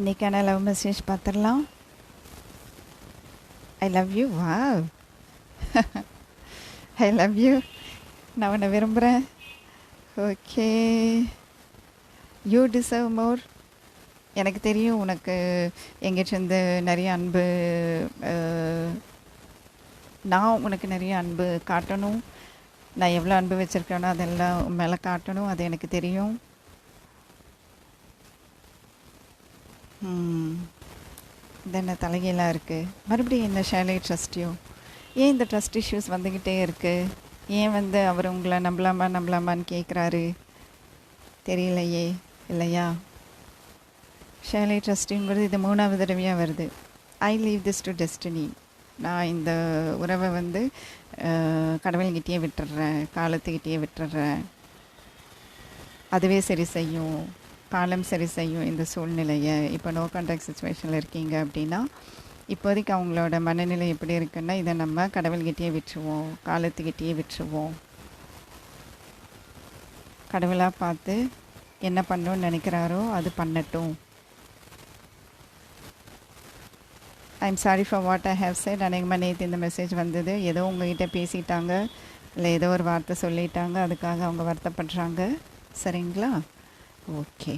இன்றைக்கான love message பார்த்துடலாம். I love you வா ஐ லவ் யூ நான் உன்னை விரும்புகிறேன் ஓகே யூ டிசர்வ் மோர் எனக்கு தெரியும் உனக்கு எங்கேருந்து நிறைய அன்பு நான் உனக்கு நிறைய அன்பு காட்டணும். நான் எவ்வளோ அன்பு வச்சுருக்கேனோ அதெல்லாம் உன் மேலே காட்டணும் அது எனக்கு தெரியும். ம். தலைகீழாக இருக்குது மறுபடியும் என்ன ஷேலை ட்ரஸ்டியோ ஏன் இந்த ட்ரஸ்ட் இஷ்யூஸ் வந்துக்கிட்டே இருக்குது ஏன் வந்து அவர் உங்களை நம்பலாமா நம்பலாமான்னு கேட்குறாரு தெரியலையே இல்லையா? ஷேலை ட்ரஸ்டிங்கிறது இது மூணாவது தடவையாக வருது. I leave this to destiny நான் இந்த உறவை வந்து கடவுள்கிட்டேயே விட்டுடுறேன் காலத்துக்கிட்டேயே விட்டுடுறேன் அதுவே சரி செய்யும். காலம் சரி செய்யும் இந்த சூழ்நிலையை. இப்போ நோ கான்டாக்ட் சுச்சுவேஷனில் இருக்கீங்க அப்படின்னா இப்போதைக்கு அவங்களோட மனநிலை எப்படி இருக்குன்னா இதை நம்ம கடவுள்கிட்டயே விட்டுருவோம் காலத்துக்கிட்டேயே விட்டுருவோம். கடவுளாக பார்த்து என்ன பண்ணணும்னு நினைக்கிறாரோ அது பண்ணட்டும். I'm sorry for what I have said அநேகமாக நேற்று இந்த மெசேஜ் வந்தது. ஏதோ உங்ககிட்ட பேசிட்டாங்க இல்லை ஏதோ ஒரு வார்த்தை சொல்லிட்டாங்க அதுக்காக அவங்க வருத்தப்படுறாங்க. சரிங்களா? ஓகே